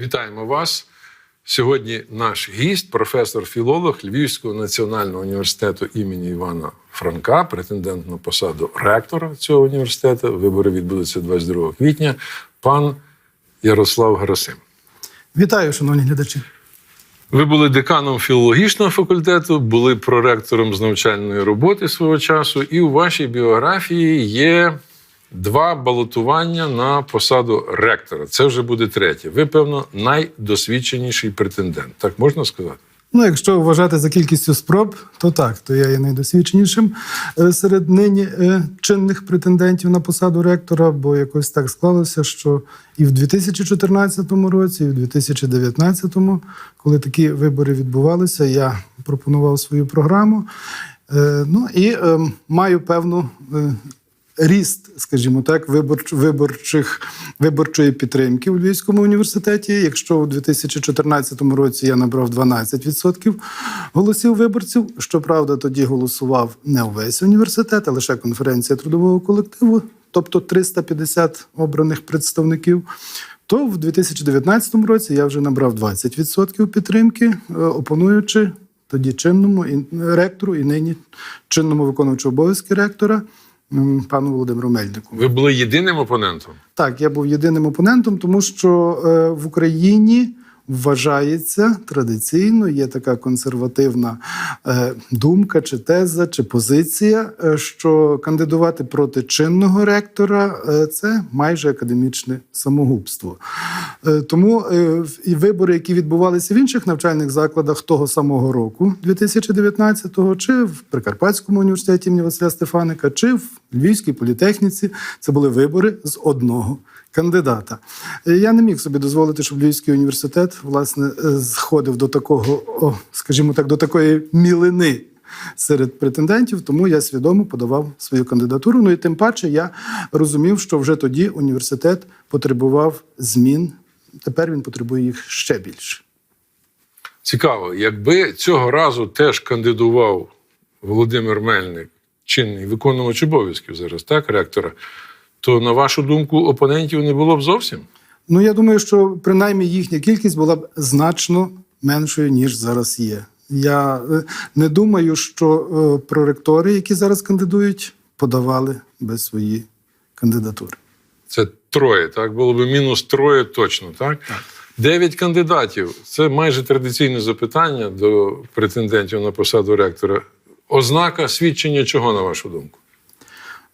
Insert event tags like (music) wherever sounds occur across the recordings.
Вітаємо вас. Сьогодні наш гість, професор-філолог Львівського національного університету імені Івана Франка, претендент на посаду ректора цього університету. Вибори відбудуться 22 квітня. Пан Ярослав Герасим. Вітаю, шановні глядачі. Ви були деканом філологічного факультету, були проректором з навчальної роботи свого часу, і у вашій біографії є два балотування на посаду ректора. Це вже буде третє. Ви, певно, найдосвідченіший претендент. Так можна сказати? Ну, якщо вважати за кількістю спроб, то так, то я є найдосвідченішим е, серед нині е, чинних претендентів на посаду ректора, бо якось так склалося, що і в 2014 році, і в 2019, коли такі вибори відбувалися, я пропонував свою програму. Е, Ну і е, маю певну ріст, скажімо так, виборч, виборчих, виборчої підтримки у Львівському університеті. Якщо у 2014 році я набрав 12% голосів виборців, щоправда, тоді голосував не увесь університет, а лише конференція трудового колективу, тобто 350 обраних представників. То в 2019 році я вже набрав 20% підтримки, е, опонуючи тоді чинному ректору і нині чинному виконуючому обов'язки ректора пану Володимиру Мельнику. Ви були єдиним опонентом. Так, я був єдиним опонентом, тому що е, в Україні вважається традиційно, є така консервативна е, думка, чи теза, чи позиція, е, що кандидувати проти чинного ректора е, це майже академічне самогубство. Тому і вибори, які відбувалися в інших навчальних закладах того самого року, 2019-го, чи в Прикарпатському університеті імені Василя Стефаника, чи в Львівській політехніці, це були вибори з одного кандидата. Е, Я не міг собі дозволити, щоб Львівський університет власне е, сходив до такого, о, скажімо так, до такої мілини. Серед претендентів, тому я свідомо подавав свою кандидатуру. Ну і тим паче я розумів, що вже тоді університет потребував змін. Тепер він потребує їх ще більше. Цікаво, якби цього разу теж кандидував Володимир Мельник, чинний виконувач обов'язків зараз, так, ректора, то, на вашу думку, опонентів не було б зовсім? Ну я думаю, що принаймні їхня кількість була б значно меншою ніж зараз є. Я е, не думаю, що е, проректори, які зараз кандидують, подавали би свої кандидатури. Це троє, так? Було б мінус троє точно, так? Дев'ять кандидатів. Це майже традиційне запитання до претендентів на посаду ректора. Ознака свідчення чого, на вашу думку?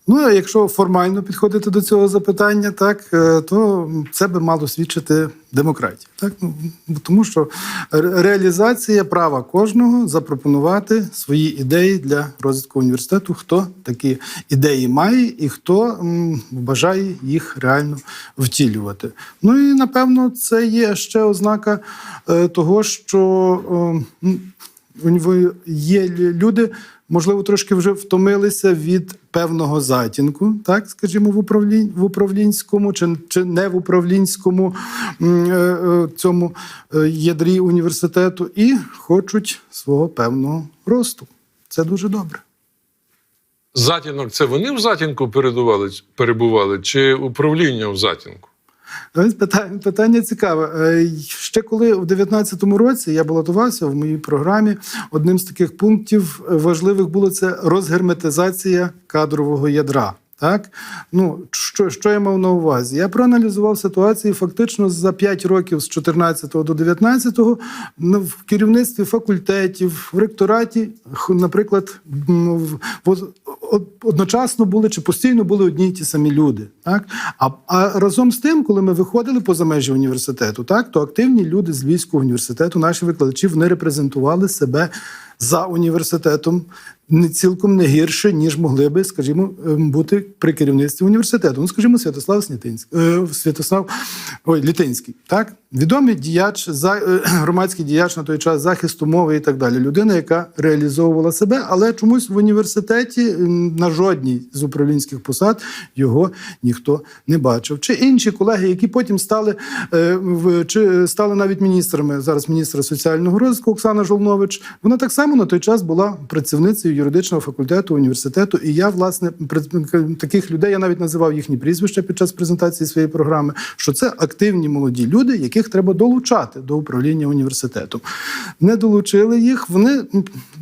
Ну, якщо формально підходити до цього запитання, так е, то це би мало свідчити демократії. Так? Ну, тому що реалізація права кожного запропонувати свої ідеї для розвитку університету, хто такі ідеї має і хто бажає їх реально втілювати. Ну і напевно це є ще ознака е, того, що е, є люди, можливо, трошки вже втомилися від певного затінку, так скажімо, в управлінь в управлінському чи, чи не в управлінському е, е, цьому е, ядрі університету, і хочуть свого певного росту. Це дуже добре. Затінок це вони в затінку перебували, чи управління в затінку? Питання, питання цікаве. Е, Ще коли в 2019 році я балотувався в моїй програмі, одним з таких пунктів важливих було це розгерметизація кадрового ядра. Так, ну що, що я мав на увазі? Я проаналізував ситуацію фактично за 5 років з 14 до 19 ну, в керівництві факультетів, в ректораті, наприклад, од- одночасно були чи постійно були одні й ті самі люди. Так? А, а разом з тим, коли ми виходили поза межі університету, так, то активні люди з Львівського університету, наші викладачі, вони репрезентували себе за університетом не цілком не гірше, ніж могли би, скажімо, ем, бути при керівництві університету. Ну, скажімо, Святослав Снятинський, е, Святослав ой, Літинський, так? Відомий діяч, за, е, (clears throat) громадський діяч на той час захисту мови і так далі. Людина, яка реалізовувала себе, але чомусь в університеті на жодній з управлінських посад його ніхто не бачив. Чи інші колеги, які потім стали е, в чи стали навіть міністрами. Зараз міністра соціального розвитку Оксана Жолнович. Вона так само на той час була працівницею юридичного факультету університету. І я, власне, таких людей я навіть називав їхні прізвища під час презентації своєї програми. Що це активні молоді люди, яких треба долучати до управління університетом. Не долучили їх, вони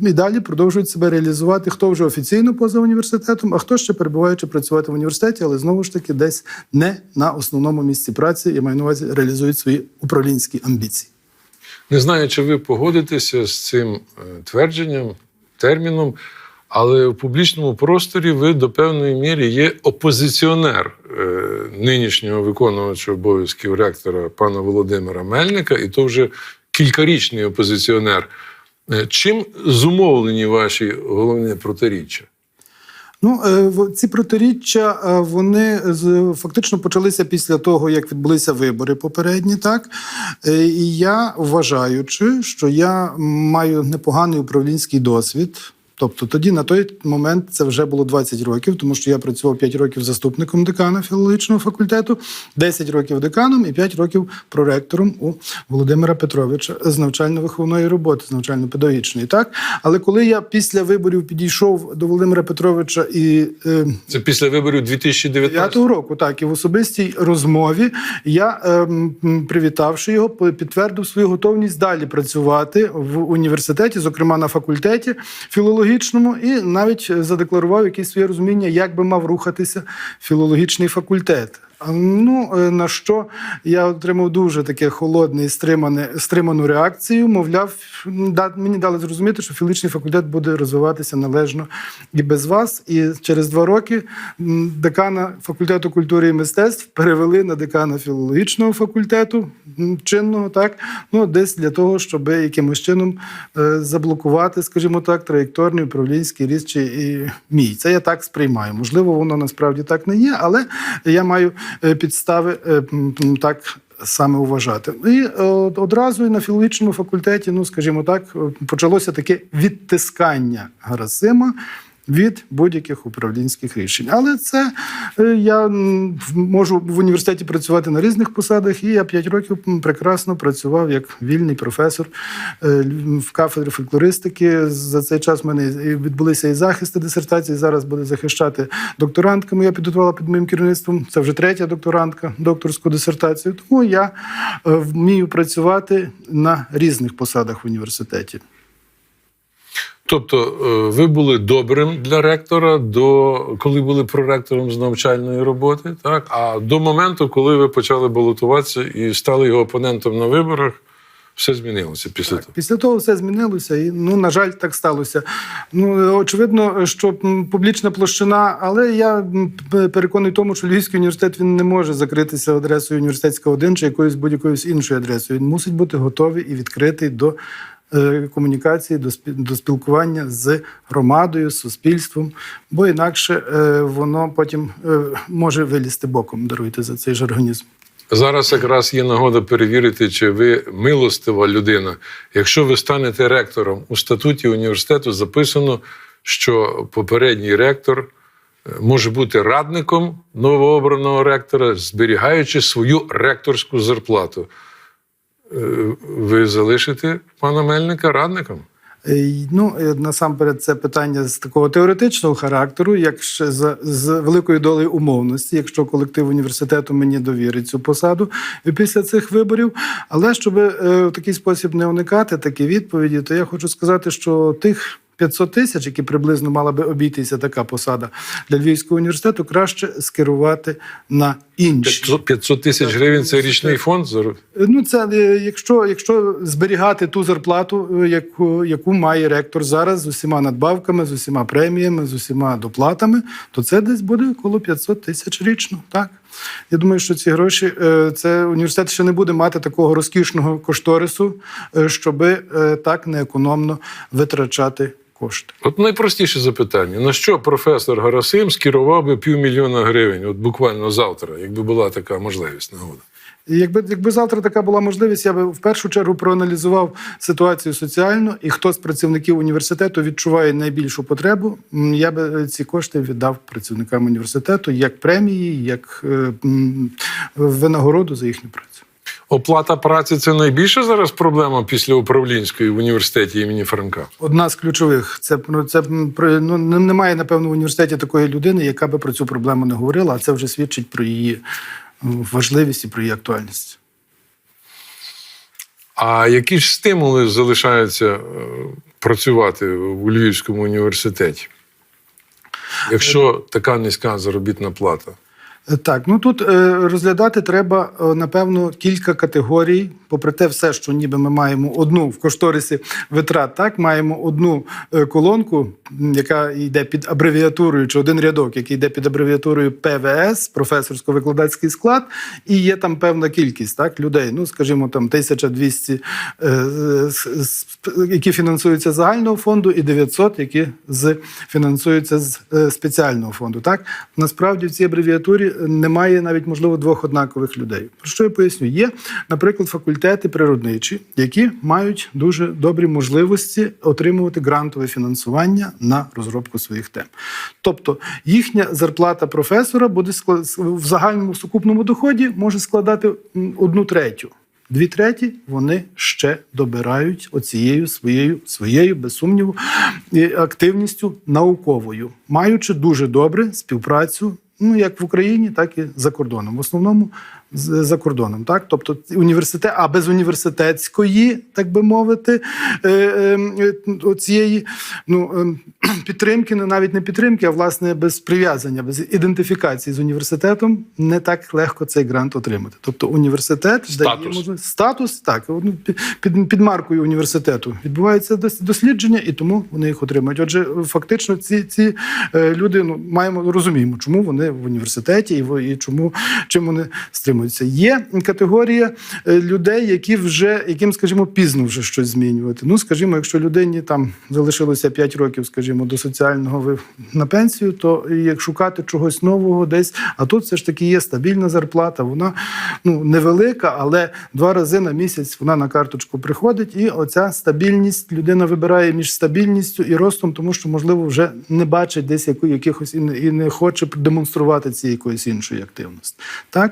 і далі продовжують себе реалізувати, хто вже офіційно поза університетом, а хто ще перебуваючи працювати в університеті, але знову ж таки десь не на основному місці праці, я маю на увазі, реалізують свої управлінські амбіції. Не знаю, чи ви погодитеся з цим е, твердженням, терміном, але в публічному просторі ви до певної міри є опозиціонер е, нинішнього виконувача обов'язків ректора пана Володимира Мельника, і то вже кількарічний опозиціонер. Е, Чим зумовлені ваші головні протиріччя? Ну, е, ці протиріччя е, вони з- фактично почалися після того, як відбулися вибори попередні, так Е, і я вважаючи, що я маю непоганий управлінський досвід. Тобто тоді на той момент це вже було 20 років, тому що я працював 5 років заступником декана філологічного факультету, 10 років деканом і 5 років проректором у Володимира Петровича з навчально-виховної роботи, з навчально-педагогічної. Так, але коли я після виборів підійшов до Володимира Петровича і е, Це після виборів 2019 року, так і в особистій розмові я, ем, привітавши його, підтвердив свою готовність далі працювати в університеті, зокрема на факультеті філологічному, і навіть задекларував якесь своє розуміння, як би мав рухатися філологічний факультет. Ну, е, на що я отримав дуже таке холодне і стриману реакцію. Мовляв, мені дали зрозуміти, що філологічний факультет буде розвиватися належно і без вас. І через два роки декана факультету культури і мистецтв перевели на декана філологічного факультету чинного, так ну десь для того, щоб якимось чином е, заблокувати, скажімо так, траєкторний управлінський ріст чи і мій. Це я так сприймаю. Можливо, воно насправді так не є, але я маю підстави е, м, м, так. Саме вважати, і е, одразу і на філологічному факультеті, ну скажімо так, е, почалося таке відтискання Гарасима від будь-яких управлінських рішень. Але це е, я можу в університеті працювати на різних посадах, і я 5 років прекрасно працював як вільний професор е, в кафедрі фольклористики. За цей час в мене відбулися і захисти дисертації. Зараз буде захищати докторантка. Моя підготувала під моїм керівництвом. Це вже третя докторантка, докторську дисертацію. Тому я е, вмію працювати на різних посадах в університеті. Тобто е, ви були добрим для ректора, до коли були проректором з навчальної роботи, так а до моменту, коли ви почали балотуватися і стали його опонентом на виборах, все змінилося після того. Після того все змінилося, і ну на жаль, так сталося. Ну очевидно, що публічна площина, але я переконаний в тому, що Львівський університет він не може закритися адресою університетська 1 чи якоюсь будь-якою іншою адресою. Він мусить бути готовий і відкритий до. Е, Комунікації до спілкування з громадою, суспільством, бо інакше е, воно потім е, може вилізти боком. Даруйте за цей жаргонізм. Зараз якраз є нагода перевірити, чи ви милостива людина. Якщо ви станете ректором у статуті університету, записано, що попередній ректор може бути радником новообраного ректора, зберігаючи свою ректорську зарплату. Е, Ви залишите пана Мельника радником? Е, Ну, е, насамперед, це питання з такого теоретичного характеру, як ще з, з великою долею умовності, якщо колектив університету мені довірить цю посаду після цих виборів. Але щоб в такий спосіб не уникати такі відповіді, то я хочу сказати, що тих. 500 тисяч, які приблизно мала би обійтися така посада для Львівського університету, краще скерувати на інші. 500 500 тисяч гривень це річний фонд. Ну, це е, якщо, якщо зберігати ту зарплату, е, яку, яку має ректор зараз з усіма надбавками, з усіма преміями, з усіма доплатами, то це десь буде около 500 тисяч річно. Так я думаю, що ці гроші е, це університет ще не буде мати такого розкішного кошторису, щоби так неекономно витрачати кошти. От найпростіше запитання: на що професор Гарасим скерував би півмільйона гривень, от буквально завтра, якби була така можливість нагода? Якби, якби завтра така була можливість, я би в першу чергу проаналізував ситуацію соціально і хто з працівників університету відчуває найбільшу потребу. Я би ці кошти віддав працівникам університету як премії, як е, винагороду за їхню працю. Оплата праці це найбільша зараз проблема після управлінської в університеті імені Франка. Одна з ключових це ну, це ну, немає напевно в університеті такої людини, яка би про цю проблему не говорила, а це вже свідчить про її важливість і про її актуальність. А які ж стимули залишаються е, працювати у Львівському університеті? Якщо така низька заробітна плата? Так, ну тут е, розглядати треба, е, напевно, кілька категорій. Попри те, все, що ніби ми маємо одну в кошторисі витрат, так маємо одну е, колонку, яка йде під абревіатурою, чи один рядок, який йде під абревіатурою ПВС, професорсько-викладацький склад, і є там певна кількість так, людей. Ну, скажімо, там 1200, е, с- с- які фінансуються з загального фонду, і 900, які з фінансуються з спеціального фонду. Так насправді в цій абревіатурі немає навіть можливо двох однакових людей. Про що я поясню? Є, наприклад, факультети природничі, які мають дуже добрі можливості отримувати грантове фінансування на розробку своїх тем. Тобто їхня зарплата професора буде в загальному сукупному доході може складати одну третю. Дві треті вони ще добирають оцією своєю, своєю, без сумніву, активністю науковою, маючи дуже добре співпрацю, ну як в Україні, так і за кордоном. В основному за кордоном. Так? Тобто університет, а без університетської, так би мовити, е, е, цієї ну, е, (clears throat) підтримки, ну навіть не підтримки, а власне без прив'язання, без ідентифікації з університетом не так легко цей грант отримати. Тобто університет дає Статус. можливість статус, так ну, під, під, маркою університету відбувається дос- дослідження, і тому вони їх отримують. Отже, фактично, ці, ці е, люди ну маємо розуміємо, чому вони в університеті і, і чому чим вони стримуються. Є категорія е, людей, які вже яким, скажімо, пізно вже щось змінювати. Ну, скажімо, якщо людині там залишилося 5 років, скажімо, до соціального на пенсію, то як шукати чогось нового десь, а тут все ж таки є стабільна зарплата. Вона ну невелика, але два рази на місяць вона на карточку приходить, і оця стабільність людина вибирає між стабільністю і ростом, тому що можливо вже не бачить десь яку якихось і не хоче демонструвати ці якоїсь іншої активності. Так.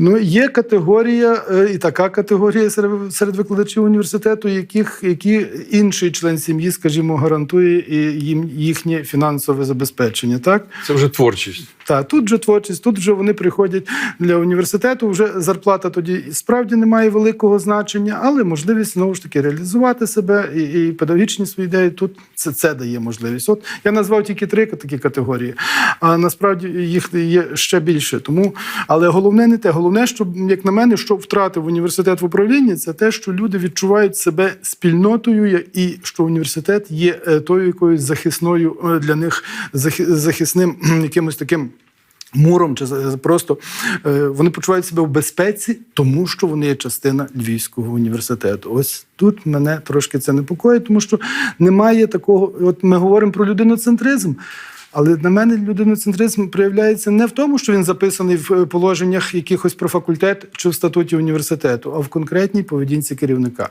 Ну, є категорія, е, і така категорія серед, серед викладачів університету, яких які інший член сім'ї, скажімо, гарантує їм їхнє фінансове забезпечення. Так Це вже творчість. Та тут вже творчість, тут вже вони приходять для університету. Вже зарплата тоді справді не має великого значення, але можливість знову ж таки реалізувати себе і, і педагогічні свої ідеї. Тут це, це дає можливість. От я назвав тільки три такі категорії, а насправді їх є ще більше. Тому, але головне не те. Головне, що як на мене, що втратив університет в управлінні, це те, що люди відчувають себе спільнотою, і що університет є е, тою якоюсь захисною е, для них захи- захисним якимось таким. Муром чи просто е, вони почувають себе в безпеці, тому що вони є частина Львівського університету. Ось тут мене трошки це непокоїть, тому що немає такого. От ми говоримо про людиноцентризм. Але на мене людиноцентризм проявляється не в тому, що він записаний в е, положеннях якихось про факультет чи в статуті університету, а в конкретній поведінці керівника.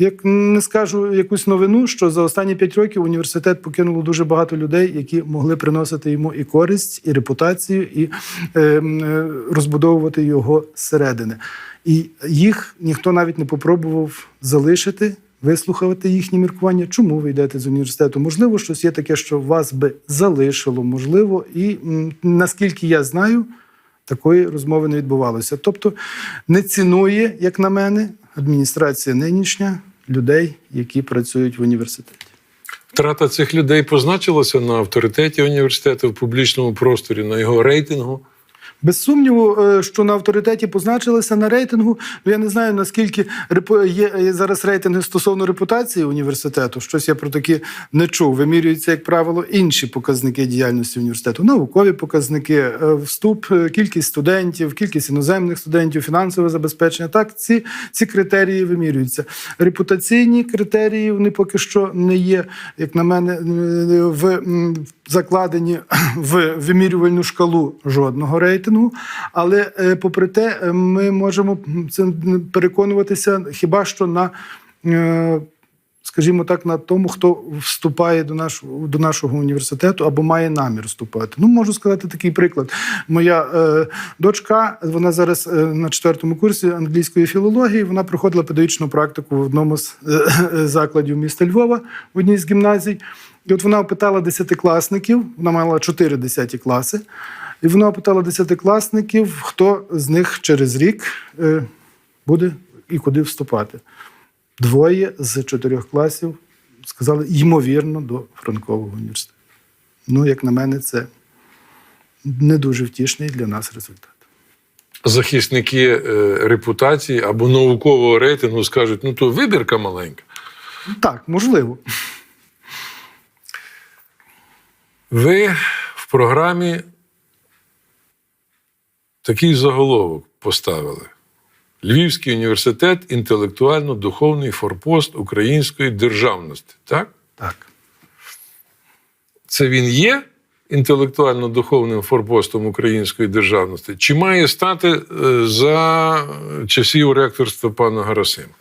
Як не скажу якусь новину, що за останні п'ять років університет покинуло дуже багато людей, які могли приносити йому і користь, і репутацію, і е, е, розбудовувати його зсередини. І їх ніхто навіть не попробував залишити. Вислухати їхні міркування, чому ви йдете з університету? Можливо, щось є таке, що вас би залишило, можливо, і наскільки я знаю, такої розмови не відбувалося. Тобто не цінує, як на мене, адміністрація нинішня людей, які працюють в університеті. Втрата цих людей позначилася на авторитеті університету в публічному просторі, на його рейтингу. Без сумніву, е, що на авторитеті позначилися на рейтингу. Ну я не знаю наскільки є є зараз рейтинги стосовно репутації університету. Щось я про такі не чув. Вимірюються, як правило, інші показники діяльності університету, наукові показники, е, вступ, е, кількість студентів, кількість іноземних студентів, фінансове забезпечення. Так, ці, ці критерії вимірюються. Репутаційні критерії вони поки що не є, як на мене, е, в закладені (clears throat) в вимірювальну шкалу жодного рейтингу. Але е, попри те, е, ми можемо м, це переконуватися хіба що на. е, Скажімо так, на тому, хто вступає до нашого до нашого університету або має намір вступати. Ну, можу сказати такий приклад. Моя е, дочка, вона зараз на четвертому курсі англійської філології. Вона проходила педагогічну практику в одному з е, закладів міста Львова в одній з гімназій. І от вона опитала десятикласників, вона мала чотири десяті класи, і вона опитала десятикласників, хто з них через рік е, буде і куди вступати. Двоє з чотирьох класів сказали, ймовірно, до Франкового університету. Ну, як на мене, це не дуже втішний для нас результат. Захисники е, репутації або наукового рейтингу скажуть, ну то вибірка маленька. Так, можливо. Ви в програмі такий заголовок поставили: Львівський університет інтелектуально-духовний форпост української державності. Так? Так. Це він є інтелектуально-духовним форпостом української державності, чи має стати е, за часів ректорства пана Гарасима?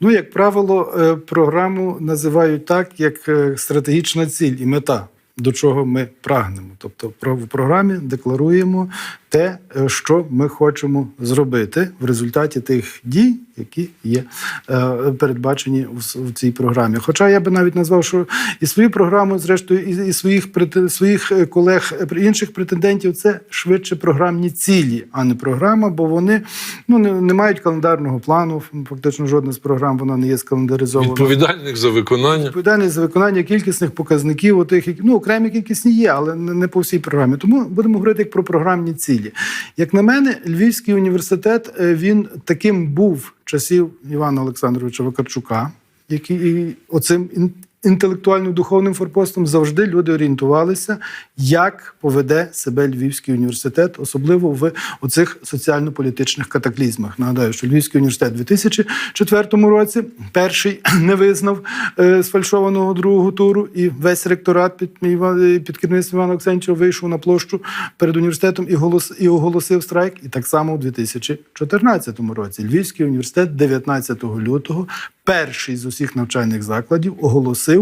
Ну, як правило, е, програму називають так, як е, стратегічна ціль і мета, до чого ми прагнемо. Тобто, в програмі декларуємо те, е, що ми хочемо зробити в результаті тих дій, які є е, передбачені в цій програмі. Хоча я би навіть назвав, що і свою програму, зрештою, і, своїх своїх е, колег інших претендентів, це швидше програмні цілі, а не програма, бо вони ну не, не мають календарного плану. Фактично, жодна з програм вона не є скалендаризована. Відповідальних за виконання. Відповідальність за виконання кількісних показників, отих, які- ну, окремі кількісні є, але не по всій програмі. Тому будемо говорити як про програмні цілі. Як на мене, Львівський університет е, він таким був часів Івана Олександровича Вакарчука, який оцим інтелектуально-духовним форпостом завжди люди орієнтувалися, як поведе себе Львівський університет, особливо в оцих соціально-політичних катаклізмах. Нагадаю, що Львівський університет у 2004 році перший (clears throat) не визнав е, сфальшованого другого туру, і весь ректорат під, під керівництвом Івана Оксенча вийшов на площу перед університетом і, голос, і оголосив страйк. І так само у 2014 році Львівський університет 19 лютого, перший з усіх навчальних закладів, оголосив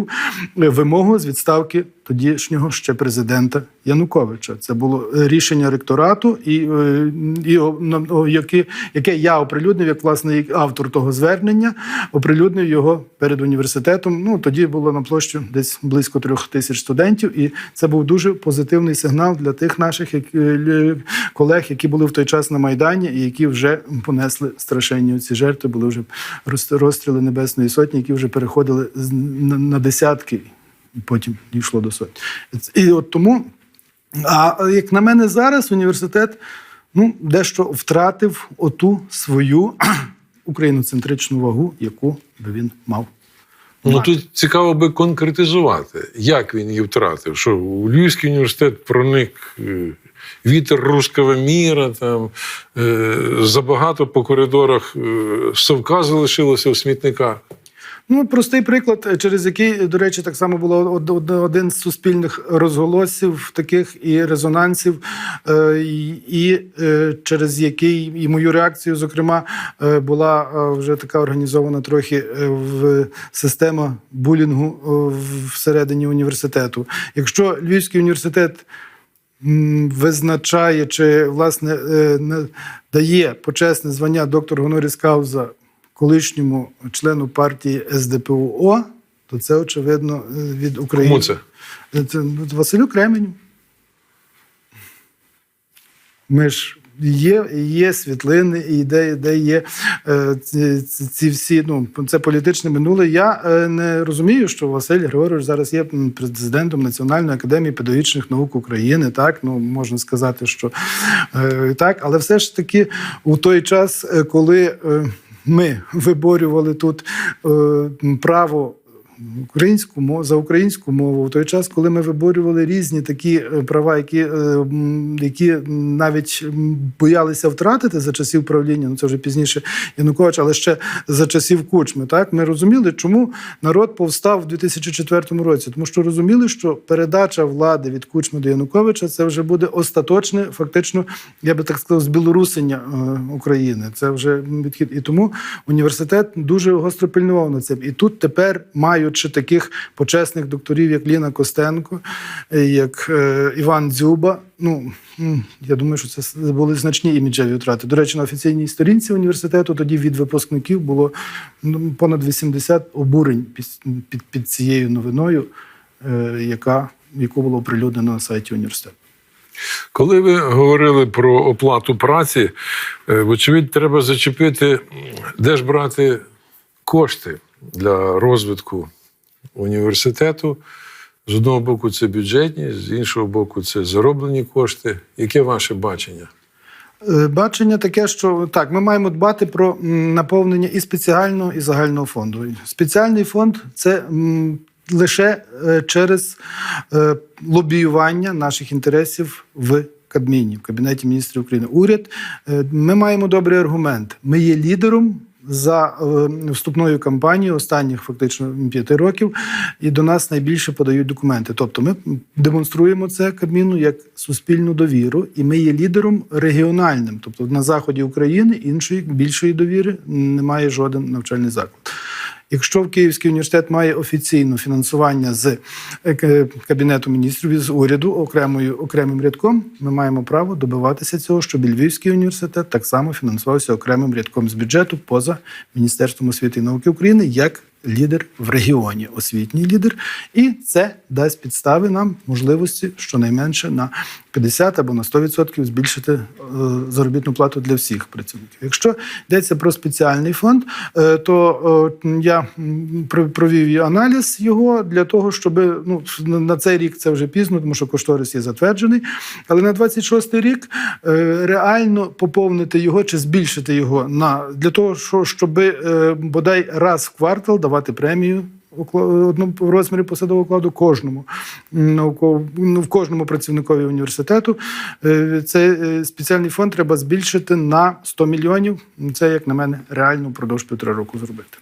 е, вимогу з відставки тодішнього ще президента Януковича. Це було е, рішення ректорату, і, е, і о, яке, я оприлюднив як власне автор того звернення, оприлюднив його перед університетом. Ну тоді було на площу десь близько трьох тисяч студентів, і це був дуже позитивний сигнал для тих наших е, колег, які були в той час на майдані, і які вже понесли страшенні ці жертви. Були вже роз- розстріли Небесної Сотні, які вже переходили на, десятки, і потім дійшло до сотні. І от тому. А як на мене зараз університет ну, дещо втратив оту свою (clears throat) україноцентричну вагу, яку би він мав. Ну тут цікаво би конкретизувати, як він її втратив. Що у Львівський університет проник е, вітер руского міра, там е, забагато по коридорах е, совка залишилося в смітниках. Ну, простий приклад, через який, до речі, так само було од- од- один з суспільних розголосів таких і резонансів, е, і, е, через який і мою реакцію, зокрема, е, була е, вже така організована трохи е, в система булінгу е, всередині університету. Якщо Львівський університет визначає чи власне е, дає почесне звання доктор Гоноріс Кауза колишньому члену партії СДПУО, то це очевидно від України. Кому це? Це Василю Кременю. Ми ж є, є світлини, і де, де є е, ці, всі, ну, це політичне минуле. Я е, не розумію, що Василь Григорович зараз є президентом Національної академії педагогічних наук України. Так, ну можна сказати, що е, так, але все ж таки у той час, коли ми виборювали тут е, право українську за українську мову в той час, коли ми виборювали різні такі е, права, які, е, які навіть боялися втратити за часів правління, ну це вже пізніше Янукович, але ще за часів Кучми. Так ми розуміли, чому народ повстав в 2004 році, тому що розуміли, що передача влади від Кучми до Януковича це вже буде остаточне, фактично, я би так сказав, збілорусення е, України. Це вже відхід. І тому університет дуже гостро пильнував над цим. І тут тепер, маючи таких почесних докторів, як Ліна Костенко, е, як е, Іван Дзюба, ну я думаю, що це були значні іміджеві втрати. До речі, на офіційній сторінці університету тоді від випускників було ну, понад 80 обурень під, під, під цією новиною, е, яка, яку було оприлюднено на сайті університету. Коли ви говорили про оплату праці, вочевидь, треба зачепити, де ж брати кошти для розвитку університету. З одного боку, це бюджетні, з іншого боку, це зароблені кошти. Яке ваше бачення? Е, Бачення таке, що так, ми маємо дбати про наповнення і спеціального, і загального фонду. Спеціальний фонд це лише е, через е, лобіювання наших інтересів в Кабміні, в Кабінеті міністрів України. Уряд, ми маємо добрий аргумент. Ми є лідером. За е, вступною кампанією останніх фактично п'яти років, і до нас найбільше подають документи. Тобто, ми демонструємо це Кабміну як суспільну довіру, і ми є лідером регіональним. Тобто на заході України іншої більшої довіри немає жоден навчальний заклад. Якщо в Київський університет має офіційне фінансування з е, Кабінету міністрів і з уряду окремою окремим рядком, ми маємо право добиватися цього, щоб Львівський університет так само фінансувався окремим рядком з бюджету поза Міністерством освіти і науки України як лідер в регіоні, освітній лідер, і це дасть підстави нам можливості щонайменше на 50 або на 100% збільшити е, заробітну плату для всіх працівників. Якщо йдеться про спеціальний фонд, е, то е, я провів аналіз його для того, щоб ну на- цей рік це вже пізно, тому що кошторис є затверджений. Але на 26 рік реально поповнити його чи збільшити його на для того, що щоб бодай раз в квартал давати премію. В розмірі посадового окладу кожному м, ну, в кожному працівникові університету. Е, Цей е, спеціальний фонд треба збільшити на 100 мільйонів. Це, як на мене, реально впродовж півтора року зробити.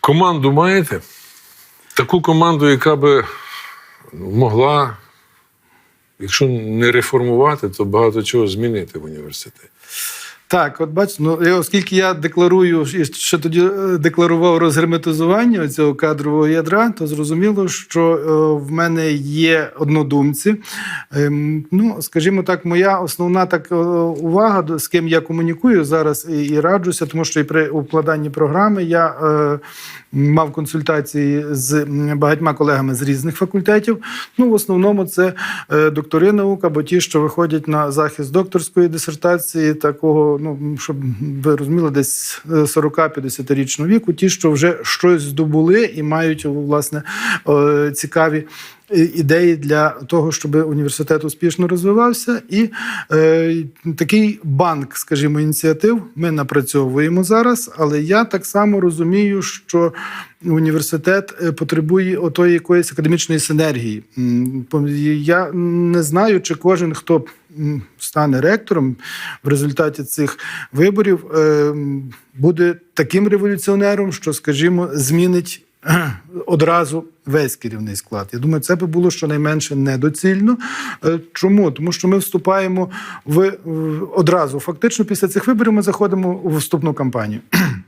Команду маєте? Таку команду, яка би могла, якщо не реформувати, то багато чого змінити в університеті. Так, от бачите, ну оскільки я декларую і ще тоді е, декларував розгерметизування цього кадрового ядра, то зрозуміло, що е, в мене є однодумці. Ем, ну, скажімо так, моя основна так е, увага, з ким я комунікую зараз і, раджуся, тому що і при укладанні програми я мав консультації з багатьма колегами з різних факультетів. Ну, в основному це е, доктори наук або ті, що виходять на захист докторської дисертації, такого, ну щоб ви розуміли, десь е, 40-50-річного віку, ті, що вже щось здобули і мають власне е, цікаві. Ідеї для того, щоб університет успішно розвивався, і е, такий банк, скажімо, ініціатив ми напрацьовуємо зараз. Але я так само розумію, що університет е, потребує отої якоїсь академічної синергії. Я не знаю, чи кожен, хто стане ректором в результаті цих виборів, е, буде таким революціонером, що, скажімо, змінить. (clears throat) Одразу весь керівний склад. Я думаю, це би було щонайменше недоцільно. Е, Чому? Тому що ми вступаємо в- одразу. Фактично, після цих виборів ми заходимо у вступну кампанію. (clears throat)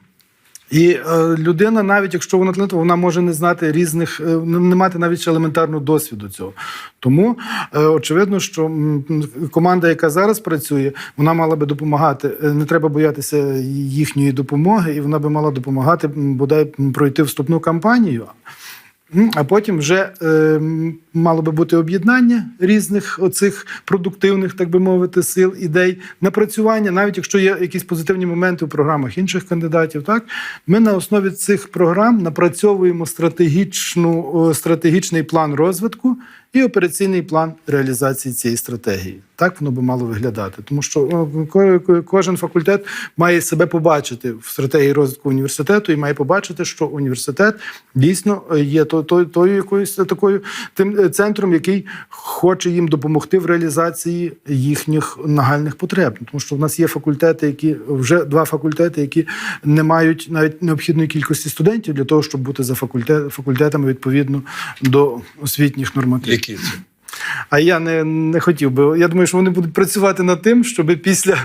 І е, людина, навіть якщо вона талантова, вона може не знати різних, е, не мати навіть ще елементарного досвіду цього. Тому е, очевидно, що команда, яка зараз працює, вона мала би допомагати. Не треба боятися їхньої допомоги, і вона би мала допомагати бодай пройти вступну кампанію. А потім вже е, мало би бути об'єднання різних оцих продуктивних, так би мовити, сил, ідей, напрацювання, навіть якщо є якісь позитивні моменти у програмах інших кандидатів, так ми на основі цих програм напрацьовуємо стратегічну, стратегічний план розвитку і операційний план реалізації цієї стратегії. Так воно би мало виглядати, тому що ко- ко- кожен факультет має себе побачити в стратегії розвитку університету і має побачити, що університет дійсно є то, то, тою якоюсь такою тим е, центром, який хоче їм допомогти в реалізації їхніх нагальних потреб. Тому що в нас є факультети, які вже два факультети, які не мають навіть необхідної кількості студентів для того, щоб бути за факультет, факультетами відповідно до освітніх нормативів. Це? А я не, не хотів би. Я думаю, що вони будуть працювати над тим, щоб після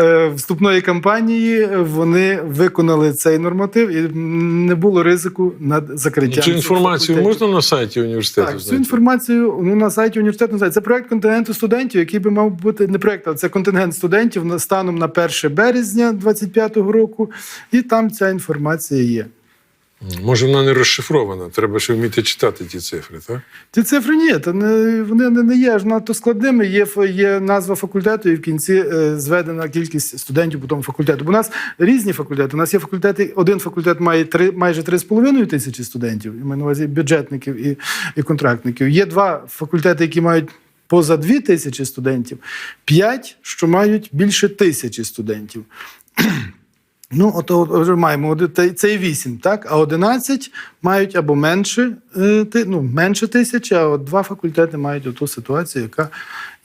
е, вступної кампанії вони виконали цей норматив і не було ризику над закриттям. Цю інформацію можна на сайті університету Так, цю інформацію ну, на сайті університету називається. Це проект контингенту студентів, який би мав бути не проект, а це контингент студентів на станом на 1 березня 2025 року. І там ця інформація є. Може, вона не розшифрована. Треба ще вміти читати ті цифри, так? Ті цифри ні, та не, вони не, є надто складними. Є, є назва факультету, і в кінці е, зведена кількість студентів по тому факультету. Бо у нас різні факультети. У нас є факультети, один факультет має три, майже 3,5 тисячі студентів, і маю на увазі бюджетників і, і контрактників. Є два факультети, які мають поза 2 тисячі студентів, п'ять, що мають більше тисячі студентів. Ну, от, от маємо це і 8, так? А 11 мають або менше, е, ну, менше тисячі, а от два факультети мають оту ситуацію, яка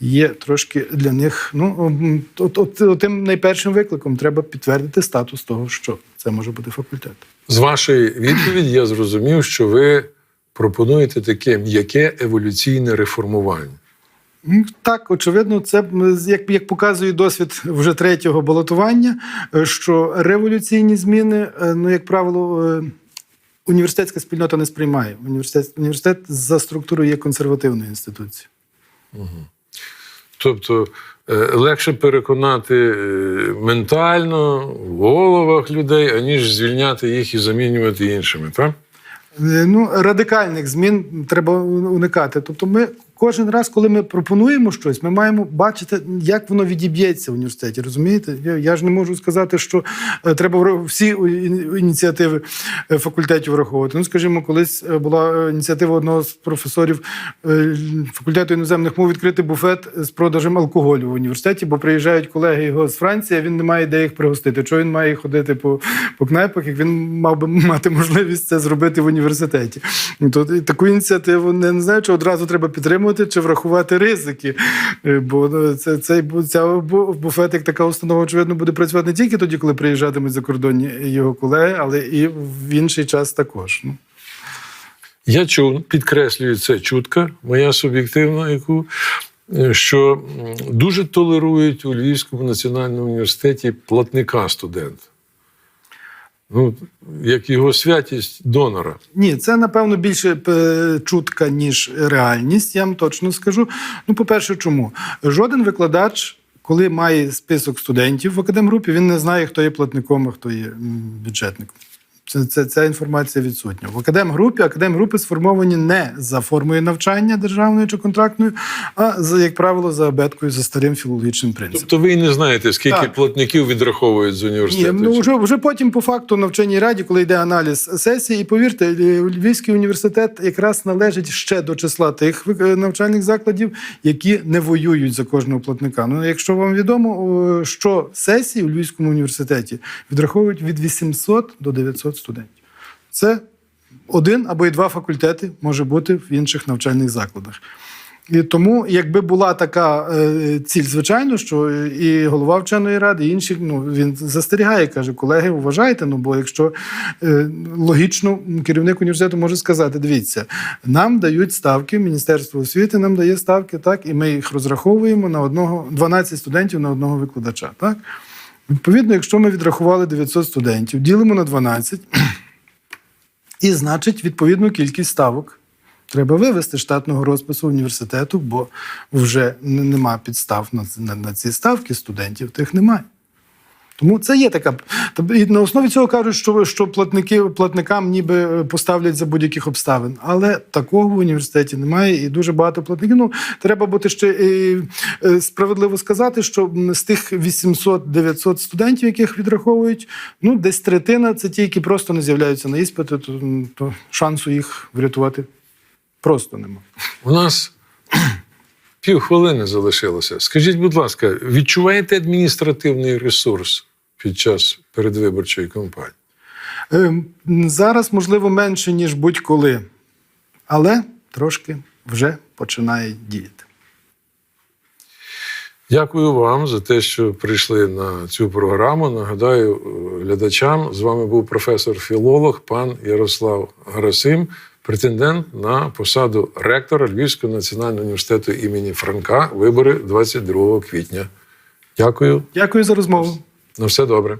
є трошки для них. Ну, от, от, от тим найпершим викликом треба підтвердити статус того, що це може бути факультет. З вашої відповіді я зрозумів, що ви пропонуєте таке м'яке еволюційне реформування. Так, очевидно, це як, як показує досвід вже третього балотування, е, що революційні зміни, е, ну, як правило, е, університетська спільнота не сприймає. Університет, університет за структурою є консервативною інституцією. Тобто е, легше переконати ментально в головах людей, аніж звільняти їх і замінювати іншими, так? Ну, радикальних змін треба уникати. Тобто, ми кожен раз, коли ми пропонуємо щось, ми маємо бачити, як воно відіб'ється в університеті. Розумієте? Я, я ж не можу сказати, що е, треба всі ініціативи е, факультетів враховувати. Ну, скажімо, колись е, була ініціатива одного з професорів факультету іноземних мов відкрити буфет з продажем алкоголю в університеті, бо приїжджають колеги його з Франції, він не має де їх пригостити. Чого він має ходити по, по кнайпах, як він мав би мати можливість це зробити в університеті? Ну, і таку ініціативу не, не знаю, чи одразу треба підтримувати, чи врахувати ризики. Е, Бо ну, це, цей ця бу- буфет, як така установа, очевидно, буде працювати не тільки тоді, коли приїжджатимуть закордонні його колеги, але і в інший час також. Ну. Я чув, підкреслюю це чутка, моя суб'єктивна, яку е, що дуже толерують у Львівському національному університеті платника студента. Ну, як його святість донора. Ні, це напевно більше е, чутка, ніж реальність, я вам точно скажу. Ну, по-перше, чому? Жоден викладач, коли має список студентів в академгрупі, він не знає, хто є платником, а хто є бюджетником. Це, ця інформація відсутня. В академгрупі академгрупи сформовані не за формою навчання державною чи контрактною, а за, як правило, за абеткою, за старим філологічним принципом. Тобто ви і не знаєте, скільки Так. платників відраховують з Ні, університету? ну Чи- вже, вже потім по факту навченій раді, коли йде аналіз сесії, і повірте, Львівський університет якраз належить ще до числа тих навчальних закладів, які не воюють за кожного платника. Ну, якщо вам відомо, що сесії у Львівському університеті відраховують від 800 до 900 студентів. Це один або і два факультети може бути в інших навчальних закладах. І тому, якби була така е, ціль, звичайно, що і голова вченої ради, і інші, ну він застерігає, каже, колеги, уважайте. Ну бо якщо е, логічно керівник університету може сказати: дивіться, нам дають ставки, Міністерство освіти нам дає ставки, так, і ми їх розраховуємо на одного 12 студентів на одного викладача. Так? Відповідно, якщо ми відрахували 900 студентів, ділимо на 12, і значить відповідну кількість ставок. Треба вивести штатного розпису університету, бо вже немає нема підстав на, на, на ці ставки студентів, тих немає. Тому це є така. І на основі цього кажуть, що, що платники, платникам ніби е, поставлять за будь-яких обставин. Але такого в університеті немає, і дуже багато платників. Ну, треба бути ще е, е, справедливо сказати, що з тих 800-900 студентів, яких відраховують, ну, десь третина це ті, які просто не з'являються на іспити, то, то шансу їх врятувати просто нема. У нас півхвилини залишилося. Скажіть, будь ласка, відчуваєте адміністративний ресурс під час передвиборчої кампанії? Е, Зараз, можливо, менше, ніж будь-коли, але трошки вже починає діяти. Дякую вам за те, що прийшли на цю програму. Нагадаю е, глядачам, з вами був професор-філолог пан Ярослав Гарасим, претендент на посаду ректора Львівського національного університету імені Франка. Вибори 22 квітня. Дякую. Дякую за розмову. На все добре.